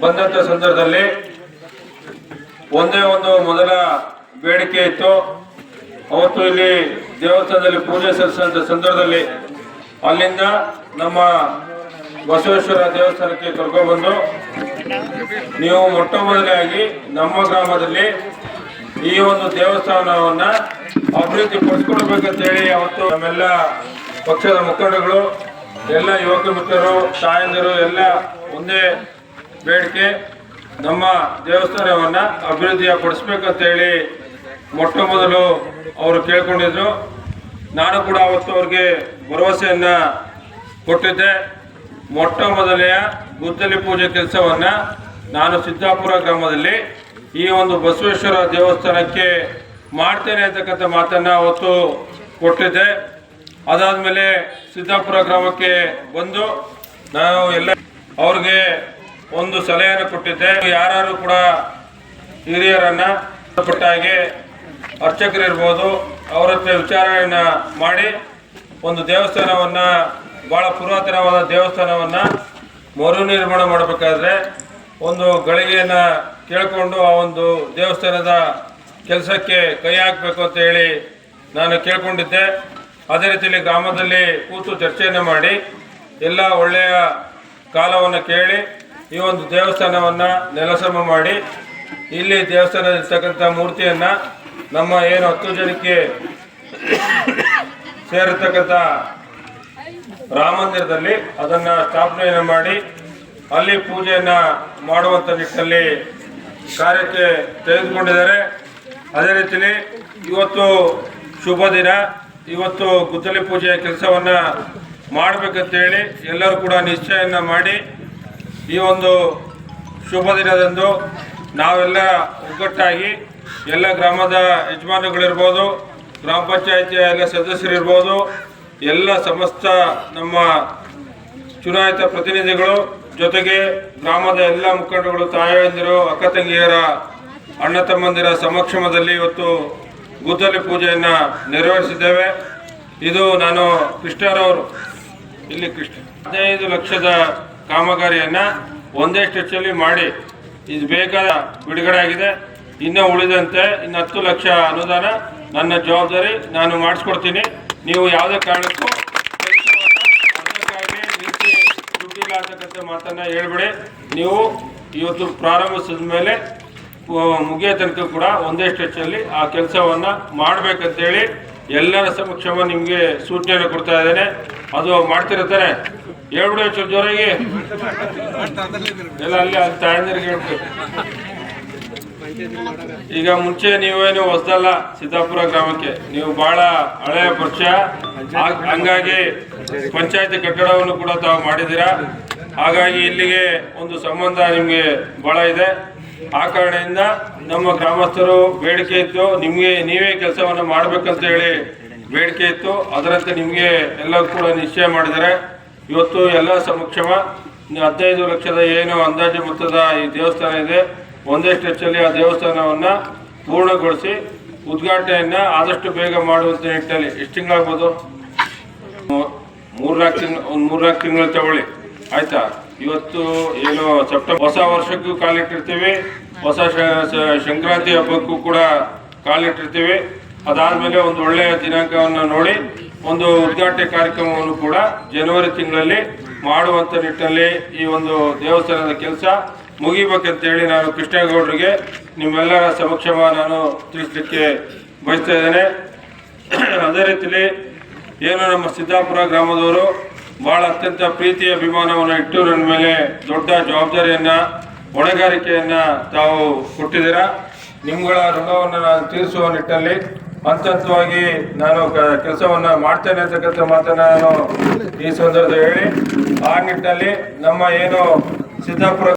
ಬಂದಂತ ಸಂದರ್ಭದಲ್ಲಿ ಒಂದೇ ಒಂದು ಮೊದಲ ಬೇಡಿಕೆ ಇತ್ತು. ಅವತ್ತು ಇಲ್ಲಿ ದೇವಸ್ಥಾನದಲ್ಲಿ ಪೂಜೆ ಸಲ್ಲಿಸಿದಂತ ಸಂದರ್ಭದಲ್ಲಿ ಅಲ್ಲಿಂದ ನಮ್ಮ ಬಸವೇಶ್ವರ ದೇವಸ್ಥಾನಕ್ಕೆ ಕರ್ಕೊಂಡ್ಬಂದು ನೀವು ಮೊಟ್ಟ ಮೊದಲಾಗಿ ನಮ್ಮ ಗ್ರಾಮದಲ್ಲಿ ಈ ಒಂದು ದೇವಸ್ಥಾನವನ್ನ ಅಭಿವೃದ್ಧಿ ಪಡಿಸ್ಕೊಡ್ಬೇಕಂತ ಹೇಳಿ ಅವತ್ತು ನಮ್ಮೆಲ್ಲ ಪಕ್ಷದ ಮುಖಂಡಗಳು ಎಲ್ಲ ಯುವಕ ಮಿತ್ರರು ತಾಯಂದಿರು ಎಲ್ಲ ಒಂದೇ ಬೇಡಿಕೆ, ನಮ್ಮ ದೇವಸ್ಥಾನವನ್ನ ಅಭಿವೃದ್ಧಿಯ ಹೇಳಿ ಮೊಟ್ಟ ಮೊದಲು ಅವರು ಕೇಳ್ಕೊಂಡಿದ್ರು. ನಾನು ಕೂಡ ಅವತ್ತು ಅವ್ರಿಗೆ ಭರವಸೆಯನ್ನ ಕೊಟ್ಟಿದ್ದೆ. ಮೊಟ್ಟ ಮೊದಲೆಯ ಗುದ್ದಲಿ ಪೂಜೆ ಕೆಲಸವನ್ನ ನಾನು ಸಿದ್ದಾಪುರ ಗ್ರಾಮದಲ್ಲಿ ಈ ಒಂದು ಬಸವೇಶ್ವರ ದೇವಸ್ಥಾನಕ್ಕೆ ಮಾಡ್ತೇನೆ ಅಂತಕ್ಕಂಥ ಮಾತನ್ನ ಅವತ್ತು ಕೊಟ್ಟಿದ್ದೆ. ಅದಾದ್ಮೇಲೆ ಸಿದ್ದಾಪುರ ಗ್ರಾಮಕ್ಕೆ ಬಂದು ನಾವು ಎಲ್ಲ ಅವ್ರಿಗೆ ಒಂದು ಸಲಹೆಯನ್ನು ಕೊಟ್ಟಿದ್ದೆ. ಯಾರು ಕೂಡ ಹಿರಿಯರನ್ನ ಪಟ್ಟ ಅರ್ಚಕರು ಇರ್ಬೋದು, ಅವರ ಹತ್ರ ವಿಚಾರಣೆಯನ್ನ ಮಾಡಿ ಒಂದು ದೇವಸ್ಥಾನವನ್ನ, ಬಹಳ ಪುರಾತನವಾದ ದೇವಸ್ಥಾನವನ್ನ ಮರು ನಿರ್ಮಾಣ ಮಾಡಬೇಕಾದ್ರೆ ಒಂದು ಗಳಿಗೆಯನ್ನ ಕೇಳಿಕೊಂಡು ಆ ಒಂದು ದೇವಸ್ಥಾನದ ಕೆಲಸಕ್ಕೆ ಕೈ ಹಾಕಬೇಕು ಅಂತ ಹೇಳಿ ನಾನು ಕೇಳ್ಕೊಂಡಿದ್ದೆ. ಅದೇ ರೀತಿಯಲ್ಲಿ ಗ್ರಾಮದಲ್ಲಿ ಕೂತು ಚರ್ಚೆಯನ್ನು ಮಾಡಿ ಎಲ್ಲ ಒಳ್ಳೆಯ ಕಾಲವನ್ನು ಕೇಳಿ ಈ ಒಂದು ದೇವಸ್ಥಾನವನ್ನು ನೆಲಸಮ ಮಾಡಿ ಇಲ್ಲಿ ದೇವಸ್ಥಾನದಲ್ಲಿರ್ತಕ್ಕಂಥ ಮೂರ್ತಿಯನ್ನು ನಮ್ಮ ಏನು ಹತ್ತು ಜನಕ್ಕೆ ಸೇರಿರ್ತಕ್ಕಂಥ ರಾಮ ಅದನ್ನು ಅದನ್ನ ಸ್ಥಾಪನೆಯನ್ನು ಮಾಡಿ ಅಲ್ಲಿ ಪೂಜೆಯನ್ನು ಮಾಡುವಂಥ ನಿಟ್ಟಿನಲ್ಲಿ ಕಾರ್ಯಕ್ಕೆ ತೆಗೆದುಕೊಂಡಿದ್ದಾರೆ. ಅದೇ ರೀತಿಯಲ್ಲಿ ಇವತ್ತು ಶುಭ ದಿನ. ಇವತ್ತು ಗುದ್ದಲಿ ಪೂಜೆಯ ಕೆಲಸವನ್ನ ಮಾಡಬೇಕಂತೇಳಿ ಎಲ್ಲರೂ ಕೂಡ ನಿಶ್ಚಯನ ಮಾಡಿ ಈ ಒಂದು ಶುಭ ದಿನದಂದು ನಾವೆಲ್ಲ ಒಗ್ಗಟ್ಟಾಗಿ ಎಲ್ಲ ಗ್ರಾಮದ ಯಜಮಾನಗಳಿರ್ಬೋದು ಗ್ರಾಮ ಪಂಚಾಯತಿಯ ಎಲ್ಲ ಸದಸ್ಯರಿರ್ಬೋದು, ಎಲ್ಲ ಸಮಸ್ತ ನಮ್ಮ ಚುನಾಯಿತ ಪ್ರತಿನಿಧಿಗಳು ಜೊತೆಗೆ ಗ್ರಾಮದ ಎಲ್ಲ ಮುಖಂಡಗಳು ತಾಯಂದಿರು, ಅಕ್ಕ ತಂಗಿಯರ, ಅಣ್ಣ ತಮ್ಮಂದಿರ ಸಮಕ್ಷಮದಲ್ಲಿ ಇವತ್ತು ಗುದ್ದಲಿ ಪೂಜೆಯನ್ನ ನೆರವೇರಿಸಿದ್ದೇವೆ. ಇದು ನಾನು ಕೃಷ್ಣರವರು ಇಲ್ಲಿ ಕೃಷ್ಣ. ಹದಿನೈದು ಲಕ್ಷದ ಕಾಮಗಾರಿಯನ್ನ ಒಂದೇ ಸ್ಟೆಚ್ಚಲ್ಲಿ ಮಾಡಿ ಇದು ಬೇಕಾದ ಬಿಡುಗಡೆ ಆಗಿದೆ. ಇನ್ನೂ ಉಳಿದಂತೆ ಇನ್ನು ಹತ್ತು ಲಕ್ಷ ಅನುದಾನ ನನ್ನ ಜವಾಬ್ದಾರಿ ನಾನು ಮಾಡಿಸ್ಕೊಡ್ತೀನಿ. ನೀವು ಯಾವುದೇ ಕಾರಣಕ್ಕೂ ದುಡ್ಡಿಲ್ಲ ಅಂತಕ್ಕಂಥ ಮಾತನ್ನ ಹೇಳ್ಬೇಡಿ. ನೀವು ಇವತ್ತು ಪ್ರಾರಂಭಿಸಿದ ಮೇಲೆ ಮುಗಿಯೋ ತನಕ ಕೂಡ ಒಂದೇ ಸ್ಟೆಚ್ಚಲ್ಲಿ ಆ ಕೆಲಸವನ್ನು ಮಾಡಬೇಕಂತೇಳಿ ಎಲ್ಲರ ಸಮಕ್ಷಮ ನಿಮಗೆ ಸೂಚನೆ ಕೊಡ್ತಾ ಇದ್ದೇನೆ. ಅದು ಮಾಡ್ತಿರ್ತಾರೆ ಎರಡು ಚೂರು ಜೋರಾಗಿ. ಎಲ್ಲ ಅಲ್ಲಿ ಅಲ್ಲಿ ತಾಯಂದಿರಿಗೆ ಈಗ ಮುಂಚೆ ನೀವೇನು ಹೊಸದಲ್ಲ ಸಿದ್ದಾಪುರ ಗ್ರಾಮಕ್ಕೆ, ನೀವು ಬಹಳ ಹಳೆಯ ಪಕ್ಷ ಹಾಗ್- ಹಂಗಾಗಿ ಪಂಚಾಯತಿ ಕಟ್ಟಡವನ್ನು ಕೂಡ ತಾವು ಮಾಡಿದ್ದೀರಾ? ಹಾಗಾಗಿ ಇಲ್ಲಿಗೆ ಒಂದು ಸಂಬಂಧ ನಿಮಗೆ ಬಹಳ ಇದೆ. ಆ ಕಾರಣದಿಂದ ನಮ್ಮ ಗ್ರಾಮಸ್ಥರು ಬೇಡಿಕೆ ಇತ್ತು, ನಿಮಗೆ ನೀವೇ ಕೆಲಸವನ್ನು ಮಾಡ್ಬೇಕಂತ ಹೇಳಿ ಬೇಡಿಕೆ ಇತ್ತು. ಅದರಂತೆ ನಿಮಗೆ ಎಲ್ಲ ಕೂಡ ನಿಶ್ಚಯ ಮಾಡಿದರೆ ಇವತ್ತು ಎಲ್ಲ ಸಮಕ್ಷಮ ಹದಿನೈದು ಲಕ್ಷದ ಏನು ಅಂದಾಜು ಮೊತ್ತದ ಈ ದೇವಸ್ಥಾನ ಇದೆ. ಒಂದೇ ಸ್ಟೆಚ್ಚಲ್ಲಿ ಆ ದೇವಸ್ಥಾನವನ್ನು ಪೂರ್ಣಗೊಳಿಸಿ ಉದ್ಘಾಟನೆಯನ್ನು ಆದಷ್ಟು ಬೇಗ ಮಾಡುವಂಥ ನಿಟ್ಟಿನಲ್ಲಿ. ಎಷ್ಟು ತಿಂಗಳಾಗ್ಬೋದು? ಮೂರ್ನಾಲ್ಕು ತಿಂಗಳು ಒಂದು ಮೂರ್ನಾಲ್ಕು ತಿಂಗಳು ತಗೊಳ್ಳಿ. ಆಯ್ತಾ? ಇವತ್ತು ಏನು ಸೆಪ್ಟೆಂಬರ್ ಹೊಸ ವರ್ಷಕ್ಕೂ ಕಾಲಿಟ್ಟಿರ್ತೀವಿ ಹೊಸ ಸಂಕ್ರಾಂತಿ ಹಬ್ಬಕ್ಕೂ ಕೂಡ ಕಾಲಿಟ್ಟಿರ್ತೀವಿ ಅದಾದ್ಮೇಲೆ ಒಂದು ಒಳ್ಳೆಯ ದಿನಾಂಕವನ್ನು ನೋಡಿ, ಒಂದು ಉದ್ಘಾಟನೆ ಕಾರ್ಯಕ್ರಮವನ್ನು ಕೂಡ ಜನವರಿ ತಿಂಗಳಲ್ಲಿ ಮಾಡುವಂತ ನಿಟ್ಟಿನಲ್ಲಿ ಈ ಒಂದು ದೇವಸ್ಥಾನದ ಕೆಲಸ ಮುಗಿಬೇಕಂತೇಳಿ ನಾನು ಕೃಷ್ಣೇಗೌಡರಿಗೆ ನಿಮ್ಮೆಲ್ಲರ ಸಮಕ್ಷಮ ನಾನು ತಿಳಿಸಲಿಕ್ಕೆ ಬಯಸ್ತಾ ಇದ್ದೇನೆ. ಅದೇ ರೀತಿಯಲ್ಲಿ ಏನು ನಮ್ಮ ಸಿದ್ದಾಪುರ ಗ್ರಾಮದವರು ಬಹಳ ಅತ್ಯಂತ ಪ್ರೀತಿ ಅಭಿಮಾನವನ್ನು ಇಟ್ಟು ನನ್ನ ಮೇಲೆ ದೊಡ್ಡ ಜವಾಬ್ದಾರಿಯನ್ನ, ಹೊಣೆಗಾರಿಕೆಯನ್ನ ತಾವು ಕೊಟ್ಟಿದ್ದೀರಾ? ನಿಮ್ಗಳ ಋಣವನ್ನು ನಾನು ತೀರಿಸುವ ನಿಟ್ಟಲ್ಲಿ ಹಂತ ಹಂತವಾಗಿ ನಾನು ಕೆಲಸವನ್ನ ಮಾಡ್ತೇನೆ ಅಂತಕ್ಕಂಥ ಮಾತನ್ನ ನಾನು ಈ ಸಂದರ್ಭದಲ್ಲಿ ಹೇಳಿ. ಆ ನಿಟ್ಟಿನಲ್ಲಿ ನಮ್ಮ ಏನು ಸಿದ್ದಾಪುರ